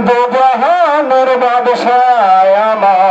দুজাহানের বাদশায় আমার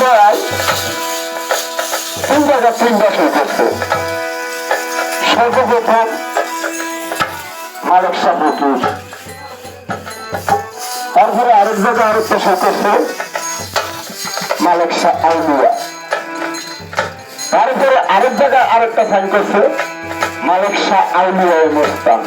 বেড়ায় তিন জায়গার চিন্তা শুরু করছে। সর্বপ্রথম মালিক শাহ তারপরে আরেক জায়গায় আরেক পেশা করছে মালিক শাহ আলমিয়া তারপরে আরেক জায়গায় আরেকটা সাইন করছে মালিক শাহ আলমিয়া মোস্তান